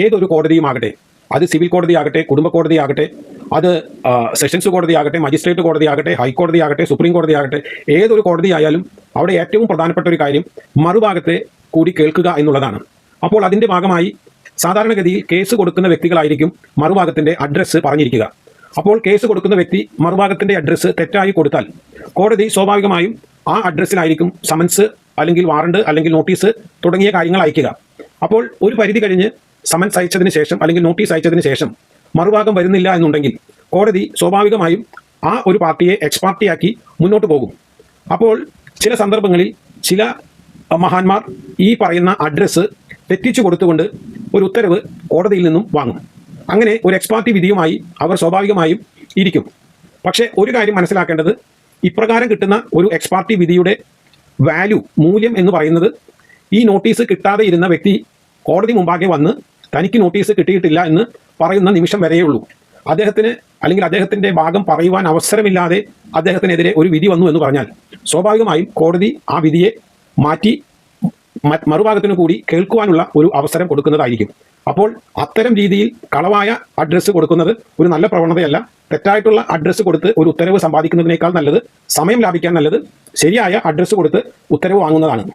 ഏതൊരു കോടതിയുമാകട്ടെ അത് സിവിൽ കോടതിയാകട്ടെ കുടുംബ കോടതിയാകട്ടെ അത് സെഷൻസ് കോടതിയാകട്ടെ മജിസ്ട്രേറ്റ് കോടതിയാകട്ടെ ഹൈക്കോടതിയാകട്ടെ സുപ്രീം കോടതിയാകട്ടെ ഏതൊരു കോടതിയായാലും അവിടെ ഏറ്റവും പ്രധാനപ്പെട്ട ഒരു കാര്യം മറുഭാഗത്തെ കൂടി കേൾക്കുക എന്നുള്ളതാണ്. അപ്പോൾ അതിന്റെ ഭാഗമായി സാധാരണഗതിയിൽ കേസ് കൊടുക്കുന്ന വ്യക്തികളായിരിക്കും മറുഭാഗത്തിന്റെ അഡ്രസ്സ് പറഞ്ഞിരിക്കുക. അപ്പോൾ കേസ് കൊടുക്കുന്ന വ്യക്തി മറുഭാഗത്തിന്റെ അഡ്രസ്സ് തെറ്റായി കൊടുത്താൽ കോടതി സ്വാഭാവികമായും ആ അഡ്രസ്സിലായിരിക്കും സമൻസ് അല്ലെങ്കിൽ വാറണ്ട് അല്ലെങ്കിൽ നോട്ടീസ് തുടങ്ങിയ കാര്യങ്ങൾ അയക്കുക. അപ്പോൾ ഒരു പരിധി കഴിഞ്ഞ് സമൻസ് അയച്ചതിന് ശേഷം അല്ലെങ്കിൽ നോട്ടീസ് അയച്ചതിന് ശേഷം മറുഭാഗം വരുന്നില്ല എന്നുണ്ടെങ്കിൽ കോടതി സ്വാഭാവികമായും ആ ഒരു പാർട്ടിയെ എക്സ് പാർട്ടിയാക്കി മുന്നോട്ട് പോകും. അപ്പോൾ ചില സന്ദർഭങ്ങളിൽ ചില മഹാന്മാർ ഈ പറയുന്ന അഡ്രസ്സ് തെറ്റിച്ചു കൊടുത്തുകൊണ്ട് ഒരു ഉത്തരവ് കോടതിയിൽ നിന്നും വാങ്ങും. അങ്ങനെ ഒരു എക്സ് പാർട്ടി വിധിയുമായി അവർ സ്വാഭാവികമായും ഇരിക്കും. പക്ഷേ ഒരു കാര്യം മനസ്സിലാക്കേണ്ടത് ഇപ്രകാരം കിട്ടുന്ന ഒരു എക്സ് പാർട്ടി വിധിയുടെ വാല്യൂ മൂല്യം എന്ന് പറയുന്നത് ഈ നോട്ടീസ് കിട്ടാതെ ഇരുന്ന വ്യക്തി കോടതി മുമ്പാകെ വന്ന് തനിക്ക് നോട്ടീസ് കിട്ടിയിട്ടില്ല എന്ന് പറയുന്ന നിമിഷം വരെയേ ഉള്ളൂ അദ്ദേഹത്തിന് അല്ലെങ്കിൽ അദ്ദേഹത്തിന്റെ ഭാഗം പറയുവാൻ അവസരമില്ലാതെ അദ്ദേഹത്തിനെതിരെ ഒരു വിധി വന്നു എന്ന് പറഞ്ഞാൽ സ്വാഭാവികമായും കോടതി ആ വിധിയെ മാറ്റി മറുഭാഗത്തിനു കൂടി കേൾക്കുവാനുള്ള ഒരു അവസരം കൊടുക്കുന്നതായിരിക്കും. അപ്പോൾ അത്തരം രീതിയിൽ കളവായ അഡ്രസ്സ് കൊടുക്കുന്നത് ഒരു നല്ല പ്രവണതയല്ല. തെറ്റായിട്ടുള്ള അഡ്രസ്സ് കൊടുത്ത് ഒരു ഉത്തരവ് സമ്പാദിക്കുന്നതിനേക്കാൾ നല്ലത് സമയം ലാഭിക്കാൻ നല്ലത് ശരിയായ അഡ്രസ്സ് കൊടുത്ത് ഉത്തരവ് വാങ്ങുന്നതാണ്.